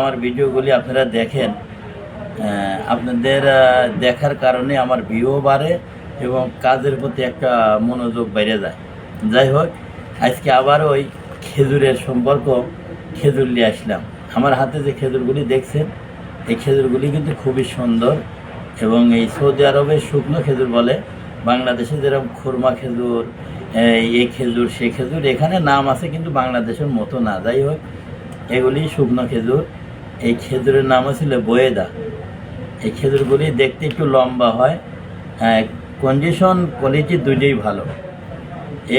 আমার ভিডিওগুলি আপনারা দেখেন আপনাদের দেখার কারণে আমার ভিউ বাড়ে এবং কাজের প্রতি একটা মনোযোগ বেড়ে যায়। যাই হোক, আজকে আবার ওই খেজুরের সম্পর্ক খেজুর নিয়ে আসলাম। আমার হাতে যে খেজুরগুলি দেখছেন, এই খেজুরগুলি কিন্তু খুবই সুন্দর এবং এই সৌদি আরবে শুকনো খেজুর বলে, বাংলাদেশে যেরকম খুরমা খেজুর, এই খেজুর, সে খেজুর, এখানে নাম আছে কিন্তু বাংলাদেশের মতো না। যাই হোক, এগুলি শুকনো খেজুর। এই খেজুরের নাম ছিল বয়েদা। এই খেজুরগুলি দেখতে একটু লম্বা হয় কন্ডিশন কোয়ালিটি দুইটাই ভালো।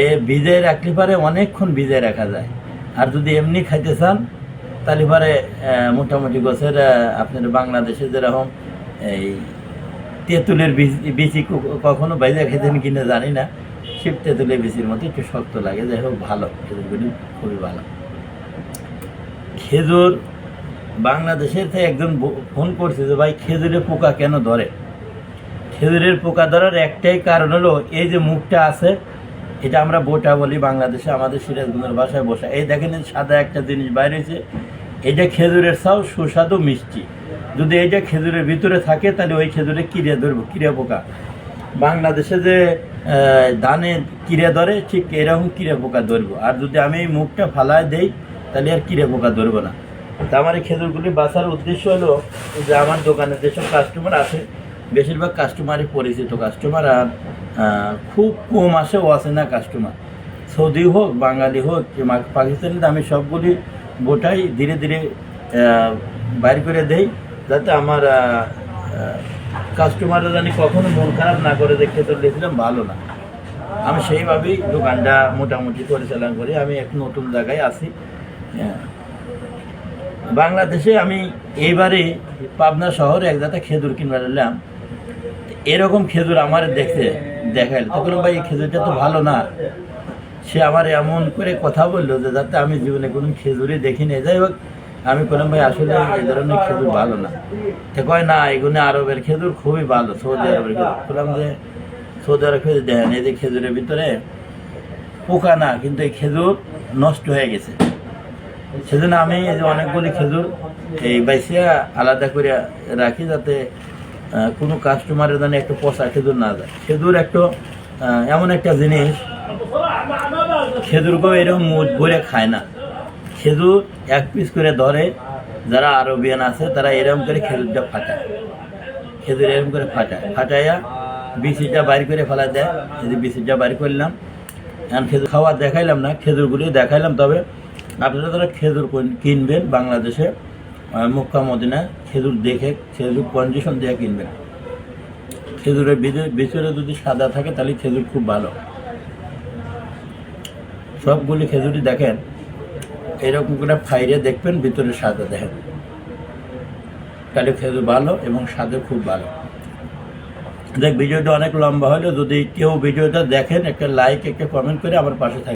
এ ভিজে রাখলে পারে অনেকক্ষণ ভিজে রাখা যায়। আর যদি এমনি খাইতে চান তাহলে পারে মোটামুটি গছের আপনার বাংলাদেশে যেরকম এই তেঁতুলের বিচি কখনো বাইরে খেতেন কিনা জানি না। শিব তেঁতুলের বিচির মতো একটু শক্ত লাগে। যাই হোক, ভালো। খেজুরগুলি খুবই ভালো। খেজুর বাংলাদেশের থেকে একজন ফোন করছে যে, ভাই খেজুরে পোকা কেন ধরে? খেজুরের পোকা ধরার একটাই কারণ হলো, এই যে মুখটা আছে, এটা আমরা বোটা বলি বাংলাদেশে, আমাদের সিরাজগঞ্জের ভাষায় বসা। এই দেখেন সাদা একটা জিনিস বাইরে হয়েছে, এটা খেজুরের চাও সুস্বাদু, মিষ্টি। যদি এইটা খেজুরের ভিতরে থাকে, তাহলে ওই খেজুরে কিরে ধরবো কিরে পোকা। বাংলাদেশে যে ধানে কিরে ধরে, ঠিক এরকম কিরে পোকা ধরবো। আর যদি আমি এই মুখটা ফালায় দেই, তাহলে আর কিরে পোকা ধরবো না। তা আমার এই খেজুরগুলি বাঁচার উদ্দেশ্য হলো যে আমার দোকানে যেসব কাস্টমার আছে, বেশিরভাগ কাস্টমারই পরিচিত কাস্টমার আর খুব কম আসে ও আসে না কাস্টমার সৌদি হোক, বাঙালি হোক পাকিস্তানি আমি সবগুলি গোটাই ধীরে ধীরে বাইর করে দেই, যাতে আমার কাস্টমাররা জানি কখনো মন খারাপ না করে দেখে তো দেখলাম ভালো না। আমি সেইভাবেই দোকানটা মোটামুটি পরিচালনা করি। আমি এক নতুন জায়গায় আসি হ্যাঁ। বাংলাদেশে আমি এইবারে পাবনা শহরে এক জায়গায় খেজুর কিনবার এলাম। এরকম খেজুর আমার দেখতে দেখাইল। তখন ভাই, এই খেজুরটা তো ভালো না। সে আমার এমন করে কথা বলল যে, যাতে আমি জীবনে কোনো খেজুরই দেখিনি যাই হোক, আমি বললাম ভাই, আসলে এই ধরনের খেজুর ভালো না। সে কয়, না এগুলো আরবের খেজুর খুবই ভালো, সৌদি আরবের খেজুর। বললাম যে, সৌদি আরব খেজুর দেখেন, এই যে খেজুরের ভিতরে পোকা না, কিন্তু এই খেজুর নষ্ট হয়ে গেছে। সেজন্য আমি এই যে অনেকগুলি খেজুর এই বাইসিয়া আলাদা করে রাখি যাতে কোনো কাস্টমারের যেন একটু পচা খেজুর না যায়। খেজুর একটু এমন একটা জিনিস খেজুরকেও এরকম মুখ ভরে খায় না। খেজুর এক পিস করে ধরে, যারা আরবিয়ান আছে, তারা এরকম করে খেজুরটা ফাটায়। খেজুর এরকম করে ফাটায়। ফাটাইয়া বিচিটা বাইর করে ফেলা দেয়। এই যে বিচিটা বাইর করলাম, এখন খেজুর খাওয়া দেখাইলাম না, খেজুরগুলি দেখাইলাম, তবে আপনারা যারা খেজুর কিনবেন বাংলাদেশে মক্কা, মদিনা, খেজুর দেখে, খেজুর কন্ডিশন দিয়ে কিনবেন। খেজুরের ভিতরে যদি সাদা থাকে, তাহলে খেজুর খুব ভালো। সবগুলি খেজুরই দেখেন, এরকম করে ফাইরে দেখবেন, ভিতরে সাদা দেখেন। তাহলে খেজুর ভালো এবং স্বাদে খুব ভালো। দেখ, ভিডিওটা অনেক লম্বা হলো, যদি কেউ ভিডিওটা দেখেন, একটা লাইক একটা কমেন্ট করে আমার পাশে থাকে